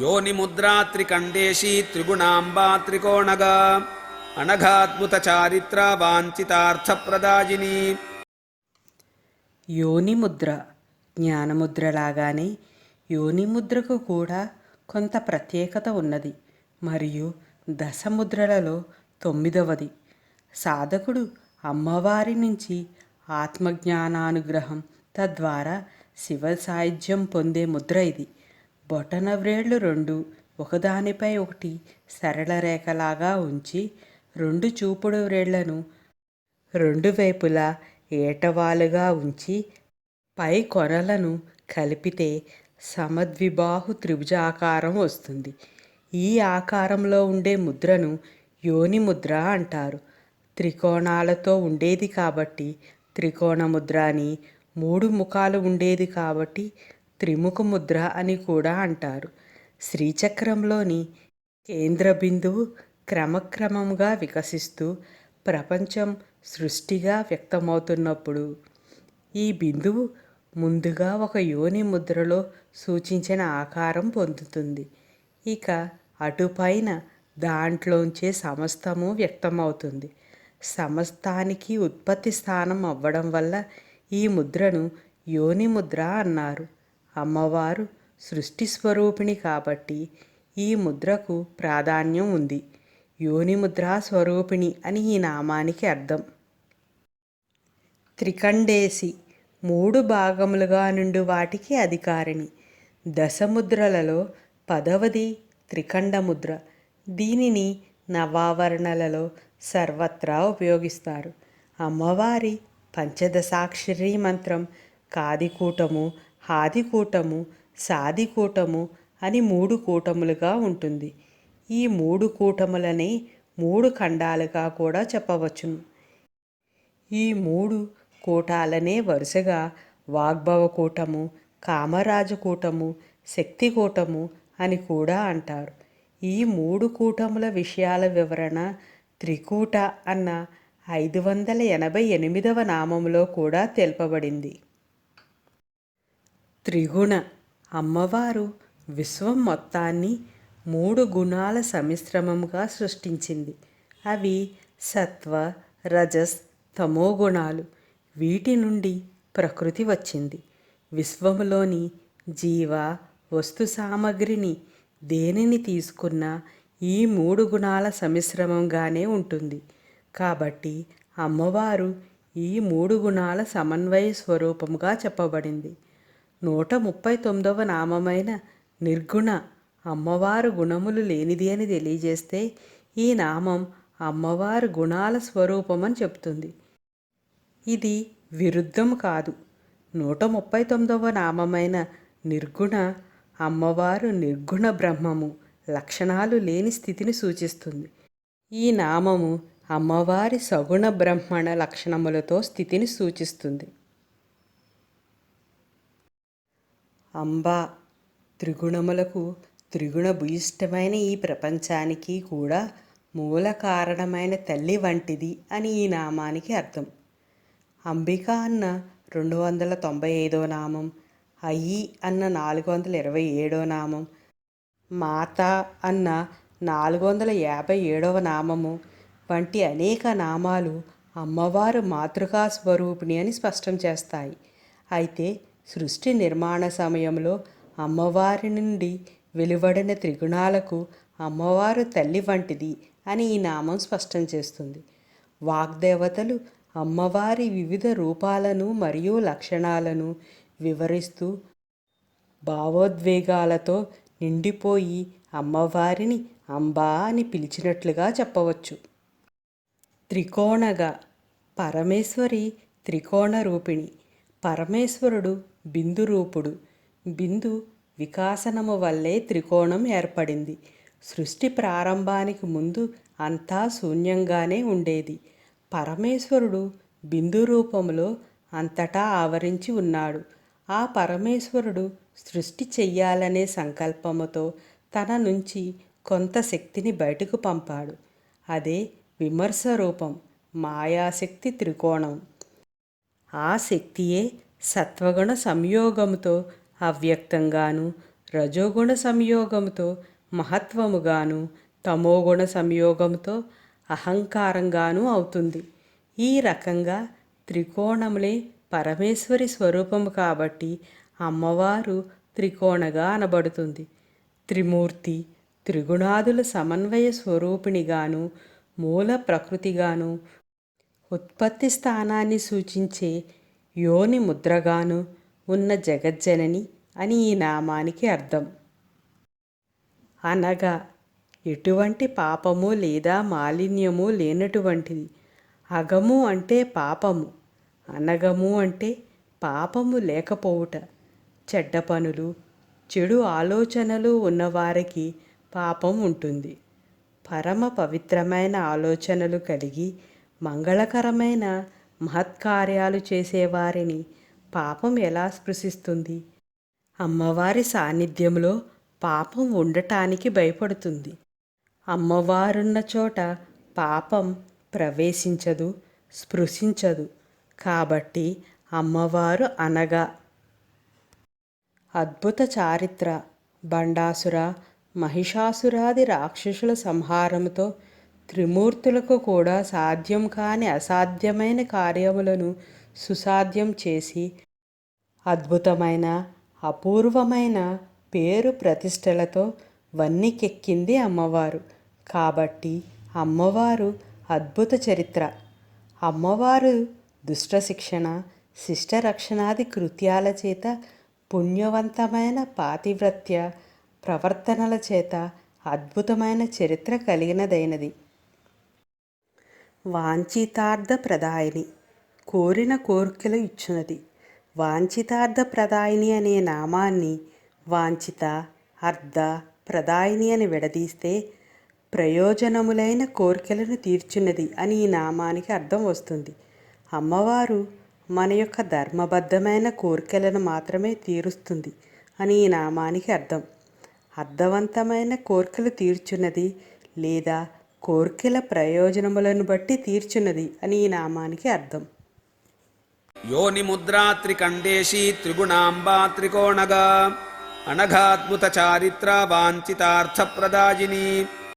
యోనిముద్రా త్రికండేశీ త్రిగుణాంబా త్రికోణగా అనఘాద్భుత చారిత్ర వాంఛితార్థప్రదాయిని యోనిముద్ర జ్ఞానముద్రలాగానే యోనిముద్రకు కూడా కొంత ప్రత్యేకత ఉన్నది మరియు దశముద్రలలో తొమ్మిదవది. సాధకుడు అమ్మవారి నుంచి ఆత్మజ్ఞానానుగ్రహం తద్వారా శివ సాయుధ్యం పొందే ముద్ర ఇది. బొటనవ్రేళ్ళు రెండు ఒకదానిపై ఒకటి సరళ రేఖలాగా ఉంచి రెండు చూపుడు వ్రేళ్ళను రెండు వైపులా ఏటవాలుగా ఉంచి పై కొనలను కలిపితే సమద్విబాహు త్రిభుజాకారం వస్తుంది. ఈ ఆకారంలో ఉండే ముద్రను యోని ముద్ర అంటారు. త్రికోణాలతో ఉండేది కాబట్టి త్రికోణ ముద్ర అని మూడు ముఖాలు ఉండేది కాబట్టి త్రిముఖ ముద్ర అని కూడా అంటారు. శ్రీచక్రంలోని కేంద్ర బిందువు క్రమక్రమంగా వికసిస్తూ ప్రపంచం సృష్టిగా వ్యక్తమవుతున్నప్పుడు ఈ బిందువు ముందుగా ఒక యోని ముద్రలో సూచించిన ఆకారం పొందుతుంది. ఇక అటుపైన దాంట్లోంచే సమస్తము వ్యక్తమవుతుంది. సమస్తానికి ఉత్పత్తి స్థానం అవ్వడం వల్ల ఈ ముద్రను యోని ముద్ర అన్నారు. అమ్మవారు సృష్టి స్వరూపిణి కాబట్టి ఈ ముద్రకు ప్రాధాన్యం ఉంది. యోనిముద్రా స్వరూపిణి అని ఈ నామానికి అర్థం. త్రికండేసి మూడు భాగములుగా నుండి వాటికి అధికారిణి. దశముద్రలలో పదవది త్రికండముద్ర దీనిని నవావరణలలో సర్వత్రా ఉపయోగిస్తారు. అమ్మవారి పంచదశాక్షరి మంత్రం కాదికూటము హాదికూటము సాదికూటము అని మూడు కూటములుగా ఉంటుంది. ఈ మూడు కూటములని మూడు ఖండాలుగా కూడా చెప్పవచ్చును ఈ మూడు కూటాలనే వరుసగా వాగ్భవ కూటము కామరాజు కూటము శక్తి కూటము అని కూడా అంటారు. ఈ మూడు కూటముల విషయాల వివరణ త్రికూట అన్న ఐదు వందల ఎనభై ఎనిమిదవ నామంలో కూడా తెలుపబడింది. త్రిగుణ. అమ్మవారు విశ్వం మొత్తాన్ని మూడు గుణాల సమిశ్రమంగా సృష్టించింది. అవి సత్వ రజస్ తమో గుణాలు. వీటి నుండి ప్రకృతి వచ్చింది. విశ్వములోని జీవ వస్తు సామగ్రిని దేనిని తీసుకున్నా ఈ మూడు గుణాల సమిశ్రమంగానే ఉంటుంది. కాబట్టి అమ్మవారు ఈ మూడు గుణాల సమన్వయ స్వరూపముగా చెప్పబడింది. నూట ముప్పై తొమ్మిదవ నామమైన నిర్గుణ అమ్మవారు గుణములు లేనిది అని తెలియజేస్తే ఈ నామం అమ్మవారు గుణాల స్వరూపమని చెప్తుంది. ఇది విరుద్ధం కాదు. నూట ముప్పై తొమ్మిదవ నామమైన నిర్గుణ అమ్మవారు నిర్గుణ బ్రహ్మము లక్షణాలు లేని స్థితిని సూచిస్తుంది. ఈ నామము అమ్మవారి సగుణ బ్రహ్మణ లక్షణములతో స్థితిని సూచిస్తుంది. అంబా త్రిగుణములకు త్రిగుణ భూయిష్టమైన ఈ ప్రపంచానికి కూడా మూల కారణమైన తల్లి వంటిది అని ఈ నామానికి అర్థం. అంబిక అన్న రెండు వందల తొంభై ఐదో నామం అయ్యి అన్న నాలుగు వందల ఇరవై ఏడో నామం మాత అన్న నాలుగు వందల యాభై ఏడవ నామము వంటి అనేక నామాలు అమ్మవారు మాతృకా స్వరూపిణి అని స్పష్టం చేస్తాయి. అయితే సృష్టి నిర్మాణ సమయంలో అమ్మవారి నుండి వెలువడిన త్రిగుణాలకు అమ్మవారు తల్లి వంటిది అని ఈ నామం స్పష్టం చేస్తుంది. వాగ్దేవతలు అమ్మవారి వివిధ రూపాలను మరియు లక్షణాలను వివరిస్తూ భావోద్వేగాలతో నిండిపోయి అమ్మవారిని అంబా అని పిలిచినట్లుగా చెప్పవచ్చు. త్రికోణగా పరమేశ్వరి త్రికోణ రూపిణి పరమేశ్వరుడు బిందు రూపుడు బిందు వికాసనము వల్లే త్రికోణం ఏర్పడింది. సృష్టి ప్రారంభానికి ముందు అంతా శూన్యంగానే ఉండేది. పరమేశ్వరుడు బిందు రూపంలో అంతటా ఆవరించి ఉన్నాడు. ఆ పరమేశ్వరుడు సృష్టి చెయ్యాలనే సంకల్పముతో తన నుంచి కొంత శక్తిని బయటకు పంపాడు. అదే విమర్శ రూపం మాయాశక్తి త్రికోణం. ఆ శక్తియే సత్వగుణ సంయోగముతో అవ్యక్తంగాను రజోగుణ సంయోగంతో మహత్వముగాను తమోగుణ సంయోగంతో అహంకారంగాను అవుతుంది. ఈ రకంగా త్రికోణములే పరమేశ్వరి స్వరూపము కాబట్టి అమ్మవారు త్రికోణగా అనబడుతుంది. త్రిమూర్తి త్రిగుణాదుల సమన్వయ స్వరూపిణిగాను మూల ప్రకృతిగాను ఉత్పత్తి స్థానాన్ని సూచించే యోని ముద్రగాను ఉన్న జగజ్జనని అని ఈ నామానికి అర్థం. అనగా ఎటువంటి పాపము లేదా మాలిన్యము లేనటువంటిది. అగము అంటే పాపము. అనగము అంటే పాపము లేకపోవుట. చెడ్డ పనులు చెడు ఆలోచనలు ఉన్నవారికి పాపం ఉంటుంది. పరమ పవిత్రమైన ఆలోచనలు కలిగి మంగళకరమైన మహత్కార్యాలు చేసేవారిని పాపం ఎలా స్పృశిస్తుంది? అమ్మవారి సాన్నిధ్యంలో పాపం ఉండటానికి భయపడుతుంది. అమ్మవారున్న చోట పాపం ప్రవేశించదు స్పృశించదు. కాబట్టి అమ్మవారు అనగా అద్భుత చారిత్ర బండాసుర మహిషాసురాది రాక్షసుల సంహారంతో త్రిమూర్తులకు కూడా సాధ్యం కాని అసాధ్యమైన కార్యములను సుసాధ్యం చేసి అద్భుతమైన అపూర్వమైన పేరు ప్రతిష్టలతో వన్నికెక్కింది అమ్మవారు. కాబట్టి అమ్మవారు అద్భుత చరిత్ర. అమ్మవారు దుష్ట శిక్షణ శిష్ట రక్షణాది కృత్యాల చేత పుణ్యవంతమైన పాతివ్రత్య ప్రవర్తనల చేత అద్భుతమైన చరిత్ర కలిగినదైనది. వాంఛితార్థ ప్రదాయిని కోరిన కోరికలు ఇచ్చునది. వాంఛితార్థ ప్రదాయిని అనే నామాన్ని వాంఛిత అర్ధ ప్రదాయిని అని విడదీస్తే ప్రయోజనములైన కోరికలను తీర్చున్నది అని ఈ నామానికి అర్థం వస్తుంది. అమ్మవారు మన యొక్క ధర్మబద్ధమైన కోరికలను మాత్రమే తీరుస్తుంది అని ఈ నామానికి అర్థం. అర్థవంతమైన కోరికలు తీర్చున్నది లేదా కోర్కెల ప్రయోజనములను బట్టి తీర్చున్నది అని ఈ నామానికి అర్థం. యోని ముద్రా త్రికండేశీ త్రిగుణాంబా త్రికోణగా అనఘాద్భుత చారిత్ర వాంఛితార్థప్రదాయిని